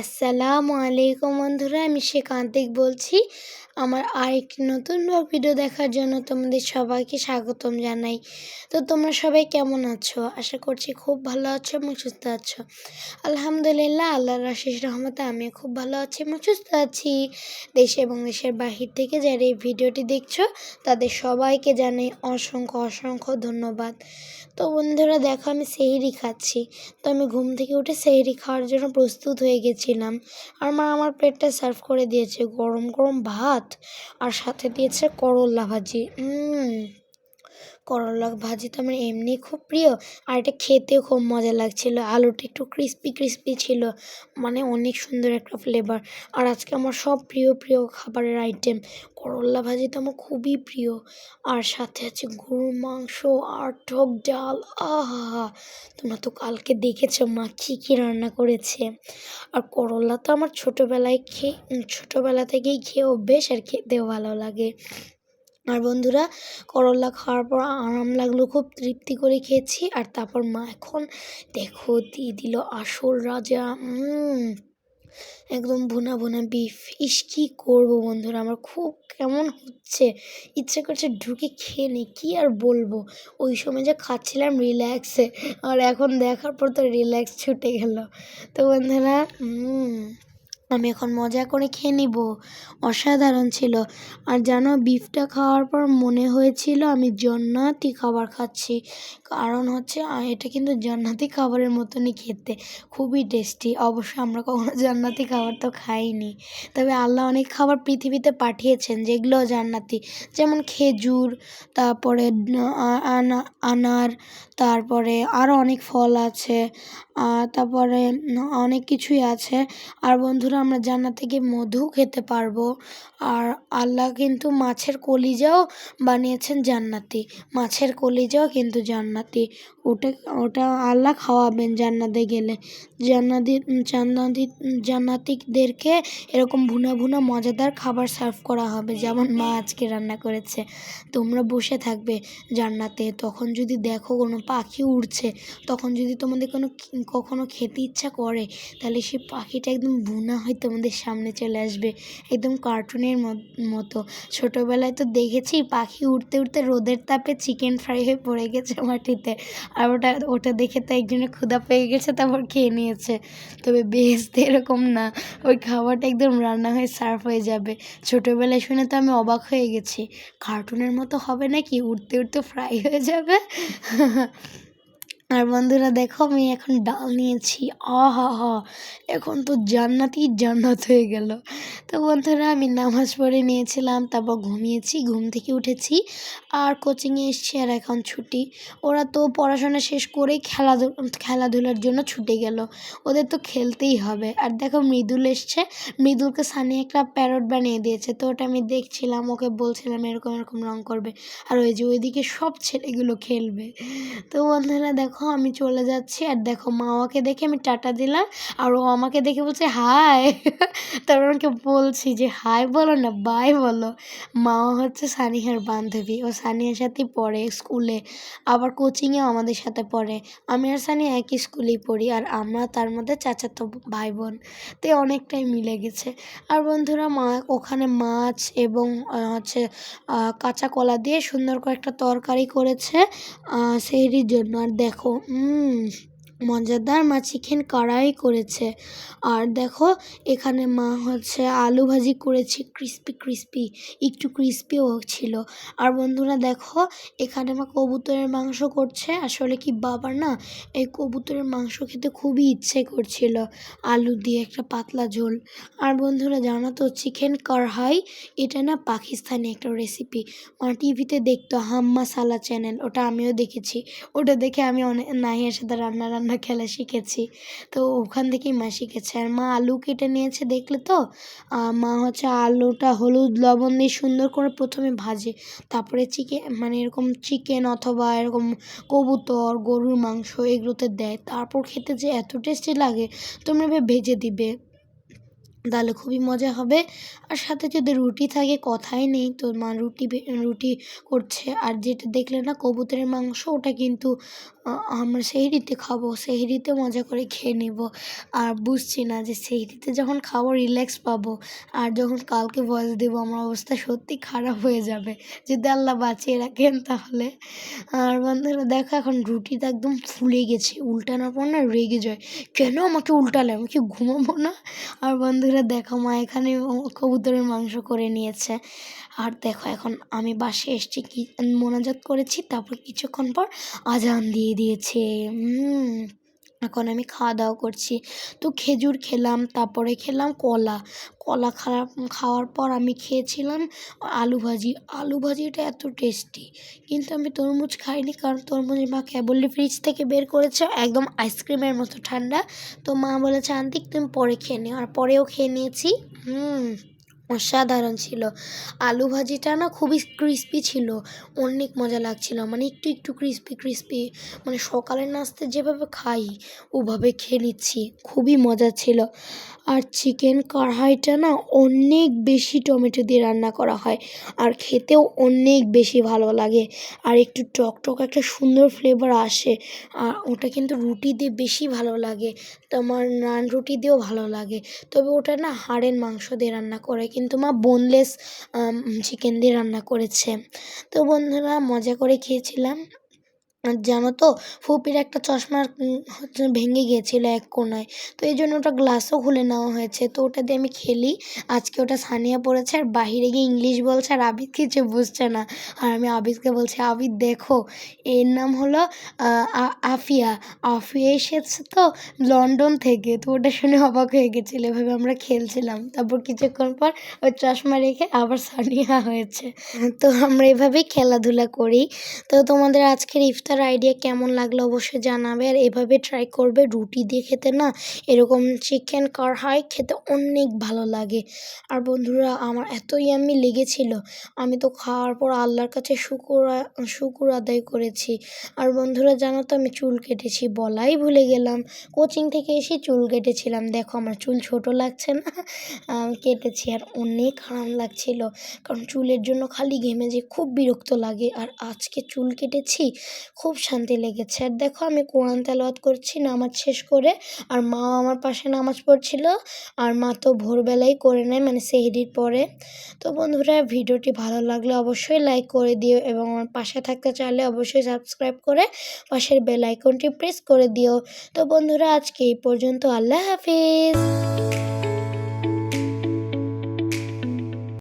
আসসালামু আলাইকুম বন্ধুরা, আমি শেখান্তিক বলছি। আমার আরেকটি নতুন ব্লগ ভিডিও দেখার জন্য তোমাদের সবাইকে স্বাগতম জানাই। তো তোমরা সবাই কেমন আছো? আশা করছি খুব ভালো আছো এবং সুস্থ আছো। আলহামদুলিল্লাহ, আল্লাহর রাশিস রহমতে আমি খুব ভালো আছি এবং সুস্থ আছি। দেশে এবং দেশের বাহির থেকে যারা এই ভিডিওটি দেখছ, তাদের সবাইকে জানাই অসংখ্য অসংখ্য ধন্যবাদ। তো বন্ধুরা, দেখো আমি সেহরি খাচ্ছি। তো আমি ঘুম থেকে উঠে সেহরি খাওয়ার জন্য প্রস্তুত হয়ে গেছিলাম আর মা আমার প্লেটটা সার্ভ করে দিয়েছে। গরম গরম ভাত, আর সাথে দিয়েছে করল্লা ভাজি। করলা ভাজি তো আমার এমনি খুব প্রিয়। আর এটা খেতেও খুব মজা লাগছিল। আলুটা একটু ক্রিস্পি ক্রিস্পি ছিল। মানে অনেক সুন্দর একটা ফ্লেভার আর আজকে আমার সব প্রিয় প্রিয় খাবারের আইটেম করলা ভাজি তো আমার খুবই প্রিয়। আর সাথে আছে গরুর মাংস, আর টক ডাল, আহা! তোমরা তো কালকে দেখেছ মা কী কী রান্না করেছে। আর করলা তো আমার ছোটোবেলায় খেয়ে, ছোটোবেলা থেকেই খেয়ে অভ্যেস আর খেতেও ভালো লাগে। আর বন্ধুরা, করলা খাওয়ার পর আরাম লাগল, খুব তৃপ্তি করে খেয়েছি। আর তারপর মা এখন দেখো, দিয়ে দিল আসল রাজা। একদম ভুনা ভুনা বিফ ইস, কী করব বন্ধুরা, আমার খুব কেমন হচ্ছে। ইচ্ছে করছে ঢুকে খেয়ে নিই, কী আর বলব? ওই সময় যে খাচ্ছিলাম রিল্যাক্সে আর এখন দেখার পর তো রিল্যাক্স ছুটে গেল। তো বন্ধুরা আমি এখন মজা করে খেয়ে নিব। অসাধারণ ছিল। আর জানো বিফটা খাওয়ার পর মনে হয়েছিল আমি জন্নাতি খাবার খাচ্ছি। কারণ হচ্ছে এটা কিন্তু জান্নাতি খাবারের মতনই খেতে। খুবই টেস্টি অবশ্য আমরা কখনো জান্নাতি খাবার তো খাইনি। তবে আল্লাহ অনেক খাবার পৃথিবীতে পাঠিয়েছেন যেগুলো জান্নাতি। যেমন খেজুর, তারপরে আনার, তারপরে আরও অনেক ফল আছে। তারপরে অনেক কিছুই আছে। আর বন্ধুরা, আমরা জান্নাত থেকে মধু খেতে পারব। আর আল্লাহ কিন্তু মাছের কলিজাও বানিয়েছেন জান্নাতি। মাছের কলিজাও কিন্তু জান্নাতি। ওটা ওটা আল্লাহ খাওয়াবেন জান্নাতে গেলে। জান্নাতি জান্নাতি, জান্নাতিদেরকে এরকম ভুনা ভুনা, মজাদার খাবার সার্ভ করা হবে। যেমন মা আজকে রান্না করেছে। তোমরা বসে থাকবে জান্নাতে। তখন যদি দেখো কোনো পাখি উড়ছে, তখন যদি তোমাদের কোনো কখনো খেতে ইচ্ছা করে, তাহলে সেই পাখিটা একদম ভুনা হয়ে তোমাদের সামনে চলে আসবে, একদম কার্টুনের মতো ছোটোবেলায় তো দেখেছি পাখি উড়তে উড়তে রোদের তাপে চিকেন ফ্রাই হয়ে পড়ে গেছে মাটিতে, আর ওটা ওটা দেখে তো একজনের ক্ষুধা পেয়ে গেছে, তারপর খেয়ে নিয়েছে। তবে বেহেস্তে এরকম না, ওই খাবারটা একদম রান্না হয়ে সার্ভ হয়ে যাবে। ছোটোবেলায় শুনে তো আমি অবাক হয়ে গেছি, কার্টুনের মতো হবে নাকি? উড়তে উড়তে ফ্রাই হয়ে যাবে? আর বন্ধুরা দেখো আমি এখন ডাল নিয়েছি। আহা হা, এখন তো জান্নাতই জান্নাত হয়ে গেল। তো বন্ধুরা আমি নামাজ পড়ে নিয়েছিলাম, তারপর ঘুমিয়েছি, ঘুম থেকে উঠেছি, আর কোচিংয়ে এসছি আর এখন ছুটি। ওরা তো পড়াশোনা শেষ করেই খেলাধুলা খেলাধুলার জন্য ছুটে গেল। ওদের তো খেলতেই হবে। আর দেখো মৃদুল এসছে। মৃদুলকে সানি একটা প্যারট বানিয়ে দিয়েছে। তো ওটা আমি দেখছিলাম, ওকে বলছিলাম এরকম এরকম রং করবে। আর ওই যে ওইদিকে সব ছেলেগুলো খেলবে। তো বন্ধুরা দেখো দেখো আমি চলে যাচ্ছি আর দেখো মা আমাকে দেখে আমি টাটা দিলাম আর ও আমাকে দেখে বলছে, হাই। তারপর আমাকে বলছি যে, হাই বলো না বাই বলো। মা হচ্ছে সানিহার বান্ধবী। ও সানিয়ার সাথেই পড়ে স্কুলে, আবার কোচিংয়েও আমাদের সাথে পড়ে। আমি আর সানি একই স্কুলেই পড়ি আর আমরা তার মধ্যে চাচাতো ভাই বোন তে অনেকটাই মিলে গেছে। আর বন্ধুরা, মা ওখানে মাছ এবং হচ্ছে কাঁচা কলা দিয়ে সুন্দর করে একটা তরকারি করেছে সেহরির জন্য। আর দেখো হুম মজাদার মা চিকেন কড়াই করেছে। আর দেখো, এখানে মা হচ্ছে আলু ভাজি করেছে ক্রিস্পি ক্রিস্পি একটু ক্রিস্পিও ছিল। আর বন্ধুরা দেখো, এখানে মা কবুতরের মাংস করছে। আসলে কি বাবার না, এই কবুতরের মাংস খেতে খুবই ইচ্ছে করছিল, আলু দিয়ে একটা পাতলা ঝোল। আর বন্ধুরা জানো তো, চিকেন কড়াই, এটা না পাকিস্তানি একটা রেসিপি মা টিভিতে দেখতো হাম্মা সালা চ্যানেল, ওটা আমিও দেখেছি। ওটা দেখে আমি অনেক নাহিয়ার সাথে রান্না রান্না আমরা খেলা শিখেছি। তো ওখান থেকেই মা শিখেছে। আর মা আলু কেটে নিয়েছে দেখলে তো? মা হচ্ছে আলুটা হলুদ, লবণ দিয়ে সুন্দর করে প্রথমে ভাজে। তারপরে চিকেন মানে এরকম চিকেন অথবা এরকম কবুতর, গরুর মাংস এগুলোতে দেয়। তারপর খেতে যে এত টেস্টি লাগে, তোমরা ভেজে দিবে। তাহলে খুবই মজা হবে। আর সাথে যদি রুটি থাকে, কথাই নেই। তো মা রুটি রুটি করছে। আর যেটা দেখলে না, কবুতরের মাংস, ওটা কিন্তু আমরা সেহরিতে খাব। সেহরিতে মজা করে খেয়ে নেব। আর বুঝছি না যে সেহরিতে যখন খাব, রিল্যাক্স পাবো। আর যখন কালকে ভয়েস দেবো, আমার অবস্থা সত্যি খারাপ হয়ে যাবে। যদি আল্লাহ বাঁচিয়ে রাখেন তাহলে। আর বন্ধুরা, দেখো এখন রুটিটা একদম ফুলে গেছে। উল্টানোর পর না রেগে যায়। কেন আমাকে উল্টালে? আমি কি ঘুমাবো না? আর বন্ধুরা দেখো মা এখানে কবুতরের মাংস করে নিয়েছে। আর দেখো এখন আমি বাসে এসছি, কি মোনাজাত করেছি, তারপর কিছুক্ষণ পর আজান দিয়ে দিয়েছে। এখন আমি খাওয়া দাওয়া করছি। তো খেজুর খেলাম, তারপরে খেলাম কলা। কলা খাওয়া খাওয়ার পর আমি খেয়েছিলাম আলু ভাজি। আলু ভাজিটা এত টেস্টি কিন্তু আমি তরমুজ খাইনি কারণ তরমুজ মা কেবলই ফ্রিজ থেকে বের করেছে, একদম আইসক্রিমের মতো ঠান্ডা। তো মা বলেছে আন্তিক তুমি পরে খেয়ে নিও। আর পরেও খেয়ে নিয়েছি। হুম। অসাধারণ ছিল। আলু ভাজিটা না খুবই ক্রিস্পি ছিল। অনেক মজা লাগছিল। মানে একটু একটু ক্রিস্পি ক্রিস্পি মানে সকালের নাস্তা যেভাবে খাই, ওভাবে খেয়ে নিচ্ছি। খুবই মজা ছিল। আর চিকেন কড়াইটা না অনেক বেশি টমেটো দিয়ে রান্না করা হয়। আর খেতেও অনেক বেশি ভালো লাগে। আর একটু টক টক একটা সুন্দর ফ্লেভার আসে। আর ওটা কিন্তু রুটি দিয়ে বেশি ভালো লাগে। তোমার নান রুটি দিয়েও ভালো লাগে। তবে ওটা না হাড়ের মাংস দিয়ে রান্না করে কিন্তু মা বোনলেস চিকেন দিয়ে রান্না করেছে। তো বন্ধুরা মজা করে খেয়েছিলাম। জানো তো, ফুপির একটা চশমার হচ্ছে ভেঙে গিয়েছিল এক কোনায়। তো এই জন্য ওটা গ্লাসও খুলে নেওয়া হয়েছে। তো ওটা দিয়ে আমি খেলি। আজকে ওটা সানিয়া পড়েছে আর বাহিরে গিয়ে ইংলিশ বলছে আর আবিদ কিছু বুঝছে না। আর আমি আবিদকে বলছি, আবিদ, দেখো, এর নাম হলো আফিয়া। আফিয়া এসেছে তো লন্ডন থেকে। তো ওটা শুনে অবাক হয়ে গেছিল। এভাবে আমরা খেলছিলাম। তারপর কিছুক্ষণ পর ওই চশমা রেখে আবার সানিয়া হয়েছে। তো আমরা এভাবেই খেলাধুলা করি। তো তোমাদের আজকের ইফতার ইফতার আইডিয়া কেমন লাগল অবশ্যই জানাবে। আর এভাবে ট্রাই করবে, রুটি দিয়ে খেতে না এরকম চিকেন কার কড়াই খেতে অনেক ভালো লাগে। আর বন্ধুরা, আমার এতই আমি লেগেছিল, আমি তো খাওয়ার পর আল্লাহর কাছে শুকুর শুকুর আদায় করেছি। আর বন্ধুরা, জানো তো আমি চুল কেটেছি বলাই ভুলে গেলাম। কোচিং থেকে এসে চুল কেটেছিলাম। দেখো আমার চুল ছোট লাগছে না কেটেছি আর অনেক আরাম লাগছিল। কারণ চুলের জন্য খালি ঘেমে যে খুব বিরক্ত লাগে। আর আজকে চুল কেটেছি খুব শান্তি লেগেছে। আর দেখো আমি কোরআন তেলাওয়াত করছি, নামাজ শেষ করে, আর মা আমার পাশে নামাজ পড়ছিল, আর মা তো ভোরবেলাই করে নেয় মানে সেহরির পরে। তো বন্ধুরা, ভিডিওটি ভালো লাগলে অবশ্যই লাইক করে দিও এবং আমার পাশে থাকতে চাইলে অবশ্যই সাবস্ক্রাইব করে পাশের বেল আইকনটি প্রেস করে দিও। তো বন্ধুরা, আজকে এই পর্যন্ত, আল্লাহ হাফিজ।